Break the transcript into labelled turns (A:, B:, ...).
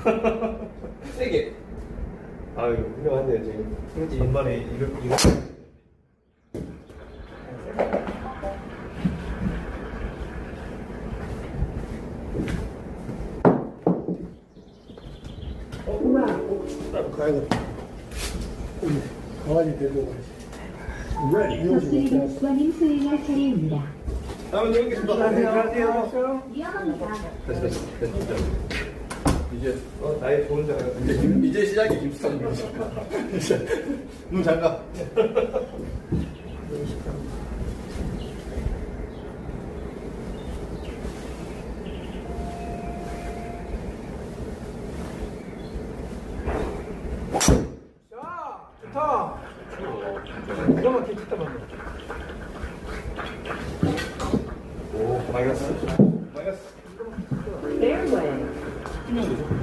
A: 세게.
B: 아유 훌륭한데요 지금.
A: 그렇지.
B: 전반에 이거.
C: 딱 가야겠다. 강아지 데리고 가야지.
D: 수행할 차례입니다.
B: 다음에 또 뵙겠습니다.
C: 안녕하세요.
D: 위험합니다.
A: 됐어, 됐어, 됐어. 이제,
B: 어 나의 좋은 자가.
A: 이제, 김- 이제 시작이 김수찬입니다. 눈 잠가.
C: 자, 좋다. 기가 막히게 쳤다 방금.
B: 오 마이너스. 마이너스.
A: 힘내야 되죠.